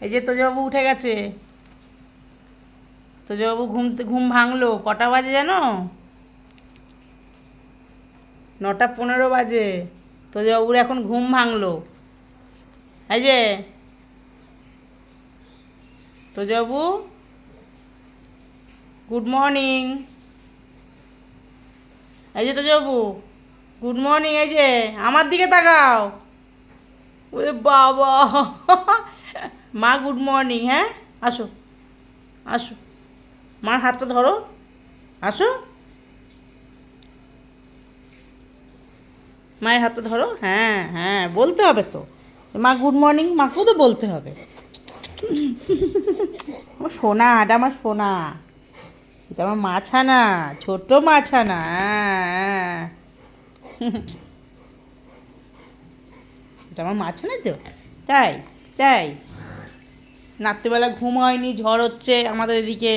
এই যে তোজবাবু উঠে গেছে। তোজবাবু ঘুম ঘুম ভাঙলো। কটা বাজে জানো? নটা পনেরো বাজে। তোজবাবুর এখন ঘুম ভাঙলো। এই যে। তোজবাবু, গুড মর্নিং। এই যে তোজবাবু, গুড মর্নিং, এই যে। আমার দিকে তাকাও। ওরে বাবা। মা গুড মর্নিং হ্যাঁ? আসো। আসো। মার হাতটা ধরো। আসো। মায়ের হাতটা ধরো। হ্যাঁ হ্যাঁ বলতে হবে তো। মা গুড মর্নিং মাকেও তো বলতে হবে। আমার সোনা, এটা আমার সোনা। এটা আমার মাছানা, ছোট্ট মাছানা হ্যাঁ। এটা আমার মাছানা তো। তাই তাই। রাত্রিবেলা ঘুম হয়নি, ঝড় হচ্ছে আমাদের এদিকে।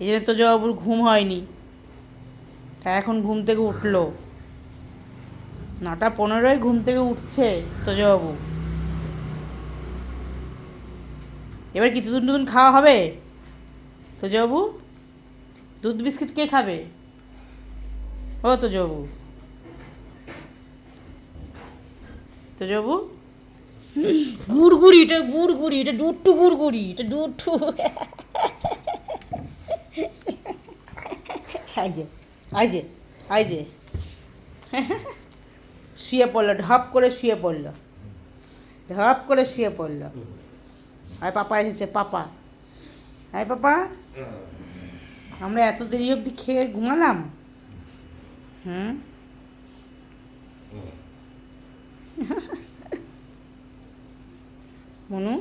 এই জন্য তো জবাবুর ঘুম হয়নি। তা এখন ঘুম থেকে উঠল। নটা পনেরোয় ঘুম থেকে উঠছে তো জবাবু। এবার কি তুতুন টুতুন খাওয়া হবে? তো জবাবু, দুধ বিস্কিট কে খাবে? ও তো জবাবু। তো জবাবু গুড়গুড়ি, এটা গুড়গুড়ি, এটা ডুট্টু গুড়গুড়ি, এটা ডুট্টু আই যে আই যে আই যে। শুয়ে পড়ল, ঢপ করে শুয়ে পড়ল। ঢপ করে শুয়ে পড়ল। আয় পাপা এসেছে, পাপা। আয় পাপা। আমরা এত দেরি অবধি খেয়ে ঘুমালাম? হুম? মনু